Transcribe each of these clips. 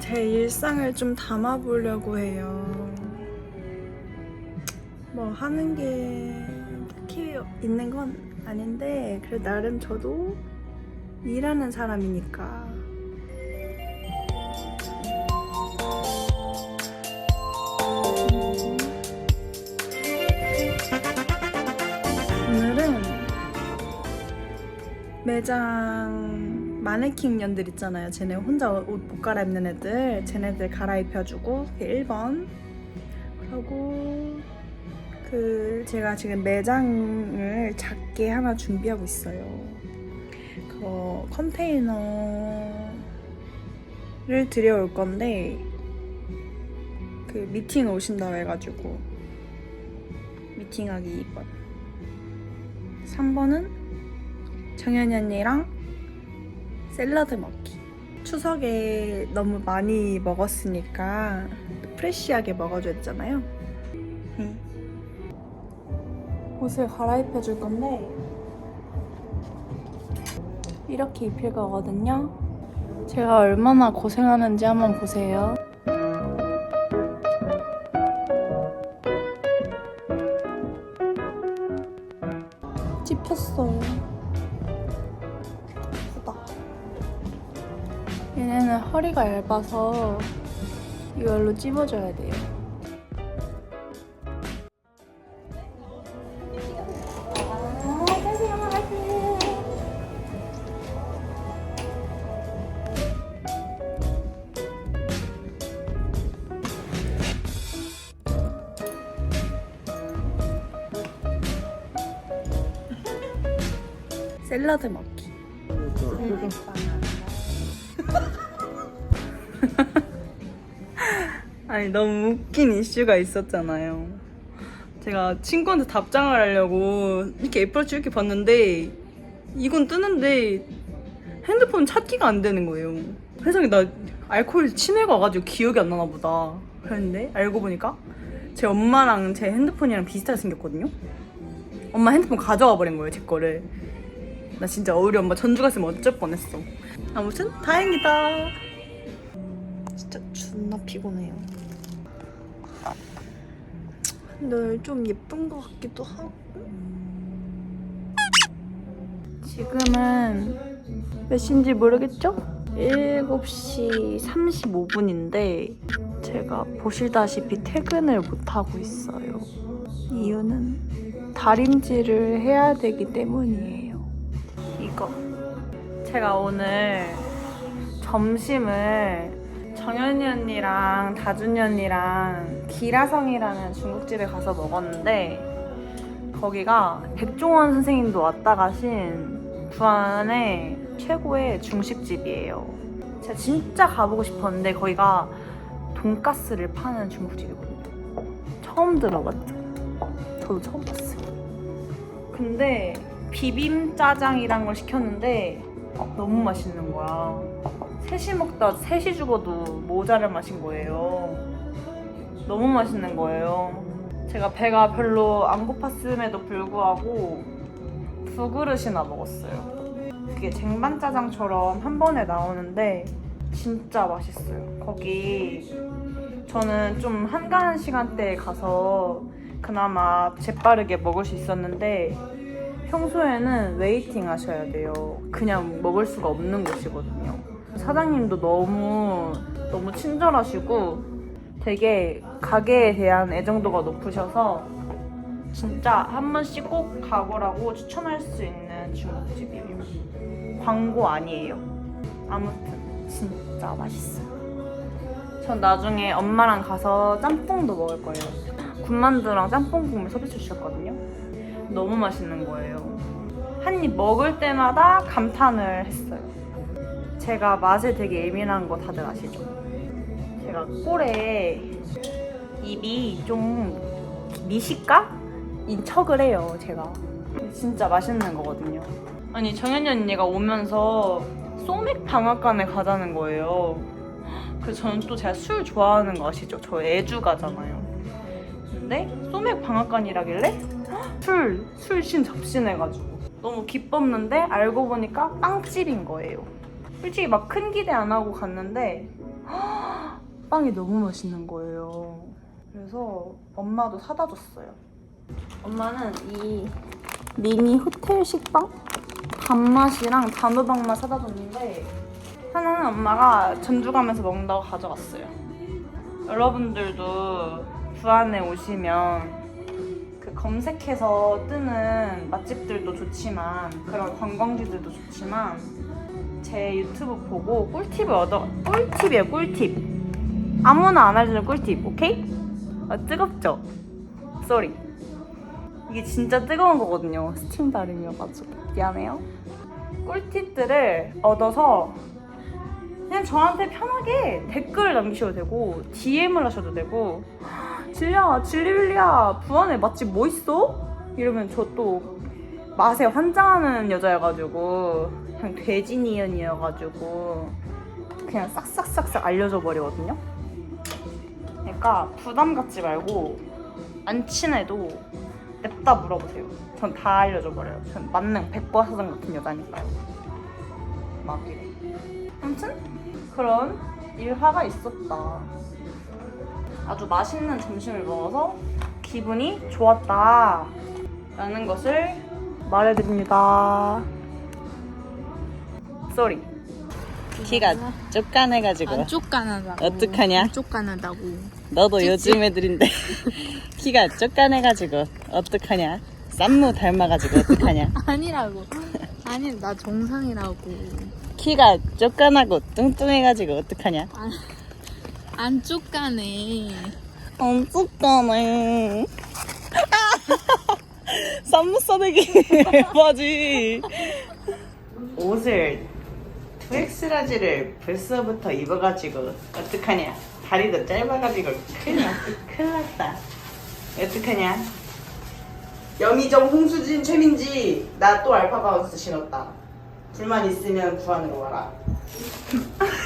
제 일상을 좀 담아보려고 해요. 뭐 하는 게 딱히 있는 건 아닌데, 그래도 나름 저도 일하는 사람이니까. 오늘은 매장 마네킹 년들 있잖아요. 쟤네 혼자 옷 못 갈아입는 애들. 쟤네들 갈아입혀주고 그게 1번. 그리고 그 제가 지금 매장을 작게 하나 준비하고 있어요. 그거 컨테이너를 들여올 건데 그 미팅 오신다고 해가지고 미팅하기 2번. 3번은 정연이 언니랑 샐러드 먹기. 추석에 너무 많이 먹었으니까 프레쉬하게 먹어줬잖아요. 응. 옷을 갈아입혀 줄 건데 이렇게 입힐 거거든요. 제가 얼마나 고생하는지 한번 보세요. 허리가 얇아서 이걸로 찝어줘야 돼요. 샐러드 먹 아니 너무 웃긴 이슈가 있었잖아요. 제가 친구한테 답장을 하려고 이렇게 애플워치 이렇게 봤는데 이건 뜨는데 핸드폰 찾기가 안 되는 거예요. 세상에 나 알코올 치매가 와가지고 기억이 안 나나 보다. 그랬는데 알고 보니까 제 엄마랑 제 핸드폰이랑 비슷하게 생겼거든요. 엄마 핸드폰 가져와 버린 거예요, 제 거를. 나 진짜 우리 엄마 전주 갔으면 어쩔 뻔했어. 아무튼 다행이다. 진짜 존나 피곤해요. 근데 좀 예쁜 것 같기도 하고. 지금은 몇 시인지 모르겠죠? 7시 35분인데 제가 보시다시피 퇴근을 못하고 있어요. 이유는 다림질을 해야 되기 때문이에요. 이거. 제가 오늘 점심을 정연이 언니랑 다준이 언니랑 기라성이라는 중국집에 가서 먹었는데 거기가 백종원 선생님도 왔다 가신 부안의 최고의 중식집이에요. 제가 진짜 가보고 싶었는데 거기가 돈가스를 파는 중국집이거든요. 처음 들어봤죠? 저도 처음 봤어요. 근데 비빔 짜장이란 걸 시켰는데 너무 맛있는 거야. 셋이 먹다 셋이 죽어도 모자랄 맛인 거예요. 너무 맛있는 거예요. 제가 배가 별로 안 고팠음에도 불구하고 두 그릇이나 먹었어요. 그게 쟁반짜장처럼 한 번에 나오는데 진짜 맛있어요. 거기 저는 좀 한가한 시간대에 가서 그나마 재빠르게 먹을 수 있었는데 평소에는 웨이팅 하셔야 돼요. 그냥 먹을 수가 없는 곳이거든요. 사장님도 너무 너무 친절하시고 되게 가게에 대한 애정도가 높으셔서 진짜 한 번씩 꼭 가보라고 추천할 수 있는 중국집이에요. 광고 아니에요. 아무튼 진짜 맛있어요. 전 나중에 엄마랑 가서 짬뽕도 먹을 거예요. 군만두랑 짬뽕 국물 서비스 주셨거든요. 너무 맛있는 거예요. 한 입 먹을 때마다 감탄을 했어요. 제가 맛에 되게 예민한 거 다들 아시죠? 제가 꼴에 입이 좀 미식가인 척을 해요, 제가. 진짜 맛있는 거거든요. 아니, 정연이 언니가 오면서 소맥 방앗간에 가자는 거예요. 그래서 저는 또 제가 술 좋아하는 거 아시죠? 저 애주가잖아요. 근데 소맥 방앗간이라길래 술, 술신 접신해가지고 너무 기뻤는데 알고 보니까 빵집인 거예요. 솔직히 막 큰 기대 안 하고 갔는데 식빵이 너무 맛있는 거예요. 그래서 엄마도 사다 줬어요. 엄마는 이 미니 호텔 식빵 밥맛이랑 단호박만 사다 줬는데 하나는 엄마가 전주 가면서 먹는다고 가져갔어요. 여러분들도 부안에 오시면 그 검색해서 뜨는 맛집들도 좋지만 그런 관광지들도 좋지만 제 유튜브 보고 꿀팁을 얻어 꿀팁이에요 꿀팁 아무나 안 알려주는 꿀팁 오케이? 아 뜨겁죠? 쏘리 이게 진짜 뜨거운 거거든요 스팀 다림이어가지고 미안해요 꿀팁들을 얻어서 그냥 저한테 편하게 댓글 남기셔도 되고 DM을 하셔도 되고 진리야 진리윌리야. 부안에 맛집 뭐 있어? 이러면 저 또 맛에 환장하는 여자여가지고 그냥 돼지니언이어가지고 그냥 싹싹싹싹 알려줘 버리거든요? 그러니까 부담 갖지 말고 안 친해도 냅다 물어보세요. 전 다 알려줘 버려요. 전 만능 백과사전 같은 여자니까요 막 이래. 아무튼 그런 일화가 있었다 아주 맛있는 점심을 먹어서 기분이 좋았다 라는 것을 말해드립니다 쏘리 키가 쫓간해가지고 안 쫓가나다고. 어떡하냐? 안 쫓가나다고. 너도 요즘 애들인데 키가 쫓간해가지고 어떡하냐 쌈무 닮아가지고 어떡하냐 아니라고. 아니 나 정상이라고. 키가 쫓간하고 뚱뚱해가지고 어떡하냐 안 쫓가네. 안 쫓간해 쌈무 싸대기 바지. 옷을 2X라지를 벌써부터 입어가지고 어떡하냐. 다리도 짧아가지고 큰일 났 큰일 났다. 어떡하냐. 여미정 홍수진 최민지 나 또 알파바우스 신었다. 불만 있으면 부안으로 와라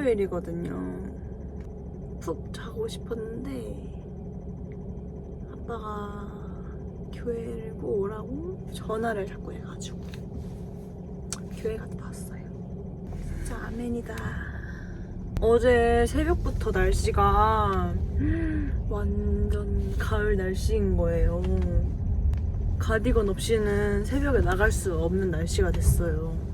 오늘 일요일이거든요. 푹 자고 싶었는데 아빠가 교회를 꼭 오라고 전화를 자꾸 해가지고 교회 갔다 왔어요. 진짜 아멘이다. 어제 새벽부터 날씨가 완전 가을 날씨인 거예요. 가디건 없이는 새벽에 나갈 수 없는 날씨가 됐어요.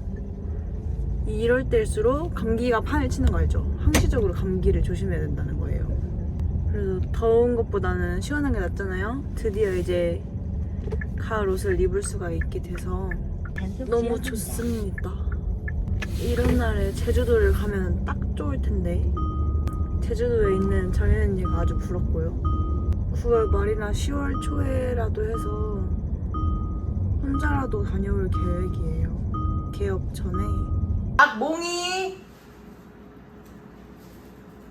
이럴 때일수록 감기가 판을 치는 거 알죠? 항시적으로 감기를 조심해야 된다는 거예요. 그래서 더운 것보다는 시원한 게 낫잖아요. 드디어 이제 가을 옷을 입을 수가 있게 돼서 너무 좋습니다. 이런 날에 제주도를 가면 딱 좋을 텐데 제주도에 있는 정현 언니가 아주 부럽고요. 9월 말이나 10월 초에라도 해서 혼자라도 다녀올 계획이에요. 개업 전에 박몽이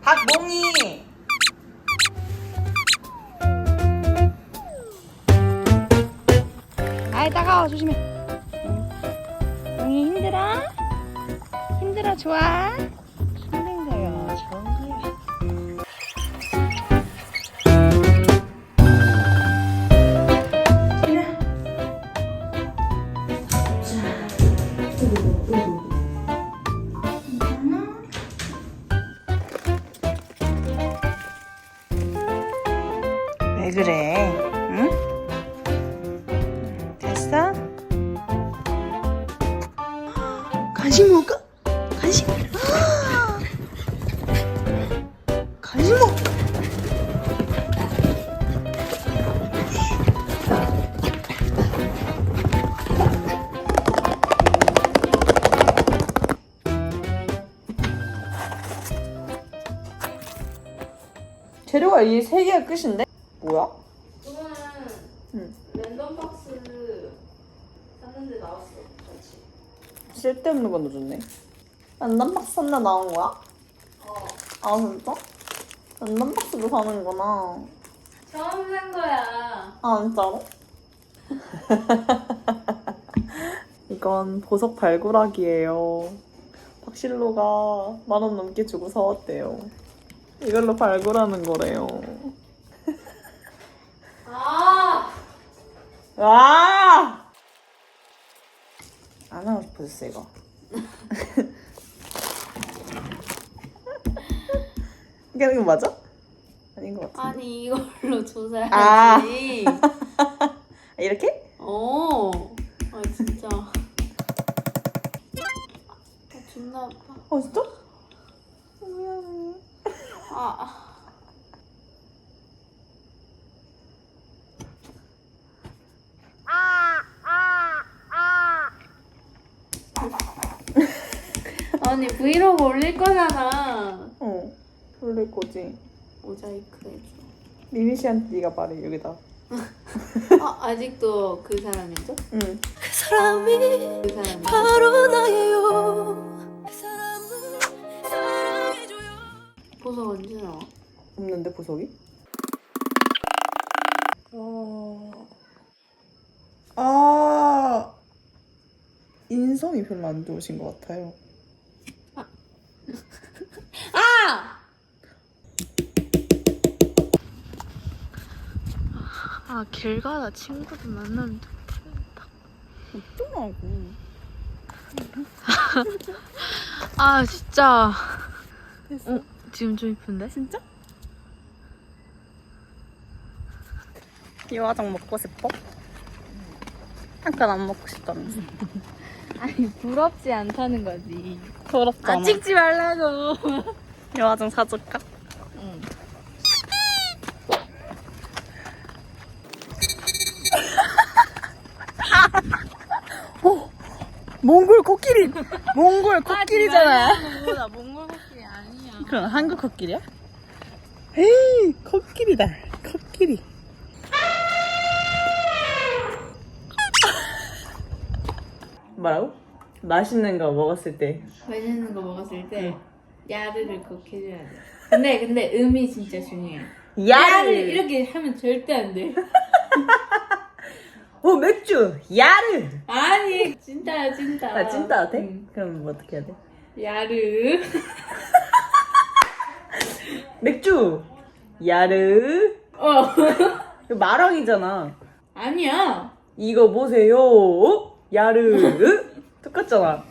박몽이 아이 따가워 조심해. 응 힘들어? 힘들어 좋아? 그래? 응? 됐어? 간식 먹을까? 간식? 아! 간식 먹 재료가 이 세 개가 끝인데? 뭐야? 그거는 응. 랜덤 박스 샀는데 나왔어 같이. 쓸데없는 거 넣어줬네. 랜덤박스 하나 나온 거야? 어 아 진짜? 랜덤박스도 사는구나. 처음 산 거야. 아 진짜로? 이건 보석 발굴하기예요. 박실로가 만 원 넘게 주고 사왔대요. 이걸로 발굴하는 거래요. 아 와! 안 하고 싶어졌어 이거. 이게 하는 거 맞아? 아닌 것 같아. 아니 이걸로 조사해야지. 아. 이렇게? 어. 아 진짜. 아, 존나 아파. 어 진짜? 아. 아니 브이로그 올릴 거잖아. 어. 돌릴 거지. 모자이크 해줘. 미미 씨한테 네가 말해 여기다. 아 아직도 그 사람이죠? 응. 그 사람이 그 사람이. 바로 나예요. 그 사람을 사랑해줘요. 보석 언제 나와? 없는데 보석이? 어... 아 인성이 별로 안 좋으신 것 같아요. 아, 길 가다 친구들 만나면 어쩌라고? 아, 진짜. 어, 지금 좀 이쁜데? 진짜? 이 화장 먹고 싶어? 잠깐 안 먹고 싶다면서. 아니 부럽지 않다는 거지. 부럽잖아. 아 찍지 말라고. 이 화장 사줄까? 몽골 코끼리! 몽골 코끼리잖아. 나 몽골 코끼리 아니야. 그럼 한국 코끼리야? 에이, 코끼리다. 코끼리. 뭐라고? 맛있는 거 먹었을 때. 맛있는 거 먹었을 때 야르를 꼭 해줘야 돼. 근데 근데 음이 진짜 중요해. 야르 이렇게 하면 절대 안 돼. 오 맥주 야르. 아니 진짜야 진짜. 아 찐따 돼? 응. 그럼 뭐 어떻게 해야 돼? 야르. 맥주 야르. 어. 이거 마랑이잖아. 아니야. 이거 보세요. 야르. 똑같잖아.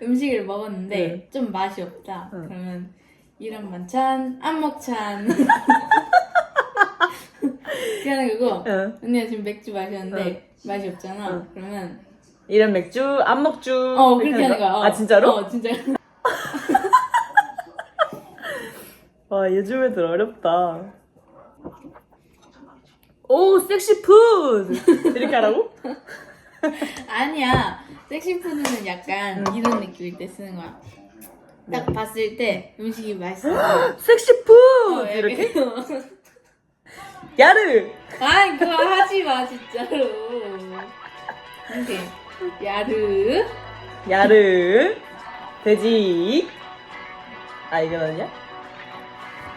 음식을 먹었는데 네. 좀 맛이 없다. 응. 그러면 이런 반찬 안 먹찬. 그냥 그거. 응. 언니가 지금 맥주 마셨는데 맛이 없잖아. 응. 그러면 이런 맥주 안 먹주. 어 그렇게 하는 거야. 어. 아 진짜로? 어 진짜. 와 요즘 애들 어렵다. 오 섹시 푸드 이렇게 하라고? 아니야. 섹시 푸드는 약간 이런 느낌일 때 쓰는 거야. 딱 봤을 때 음식이 맛있어. 섹시 푸드 어, 이렇게? 야르. 아이 그거 하지 마 진짜로. 이렇게 야르. 야르. 돼지. 아 이건 아니야?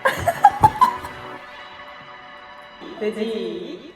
돼지.